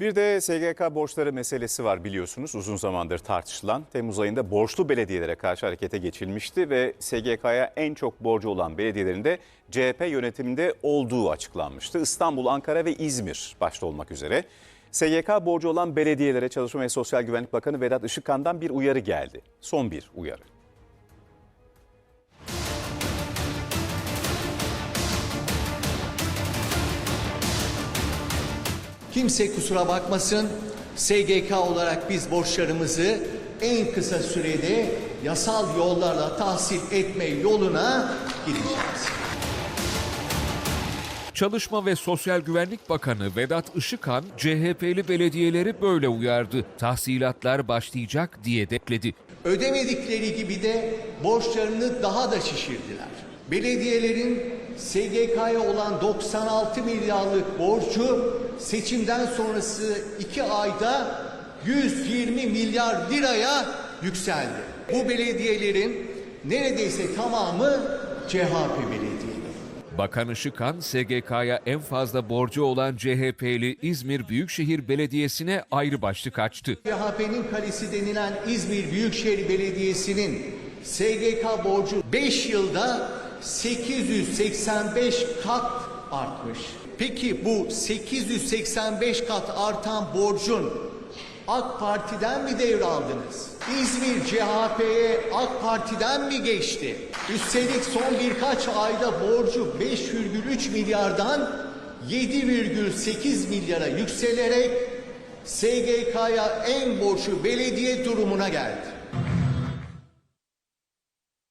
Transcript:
Bir de SGK borçları meselesi var biliyorsunuz uzun zamandır tartışılan. Temmuz ayında borçlu belediyelere karşı harekete geçilmişti ve SGK'ya en çok borcu olan belediyelerin de CHP yönetiminde olduğu açıklanmıştı. İstanbul, Ankara ve İzmir başta olmak üzere. SGK borcu olan belediyelere Çalışma ve Sosyal Güvenlik Bakanı Vedat Işıkhan'dan bir uyarı geldi. Son bir uyarı. Kimse kusura bakmasın. SGK olarak biz borçlarımızı en kısa sürede yasal yollarla tahsil etme yoluna gideceğiz. Çalışma ve Sosyal Güvenlik Bakanı Vedat Işıkhan, CHP'li belediyeleri böyle uyardı. Tahsilatlar başlayacak diye dekledi. Ödemedikleri gibi de borçlarını daha da şişirdiler. Belediyelerin SGK'ya olan 96 milyarlık borcu seçimden sonrası iki ayda 120 milyar liraya yükseldi. Bu belediyelerin neredeyse tamamı CHP belediyeleri. Bakan Işıkhan, SGK'ya en fazla borcu olan CHP'li İzmir Büyükşehir Belediyesi'ne ayrı başlık açtı. CHP'nin kalesi denilen İzmir Büyükşehir Belediyesi'nin SGK borcu 5 yılda 885 kat artmış. Peki bu 885 kat artan borcun AK Parti'den mi devraldınız? İzmir CHP'ye AK Parti'den mi geçti? Üstelik son birkaç ayda borcu 5,3 milyardan 7,8 milyara yükselerek SGK'ya en borçlu belediye durumuna geldi.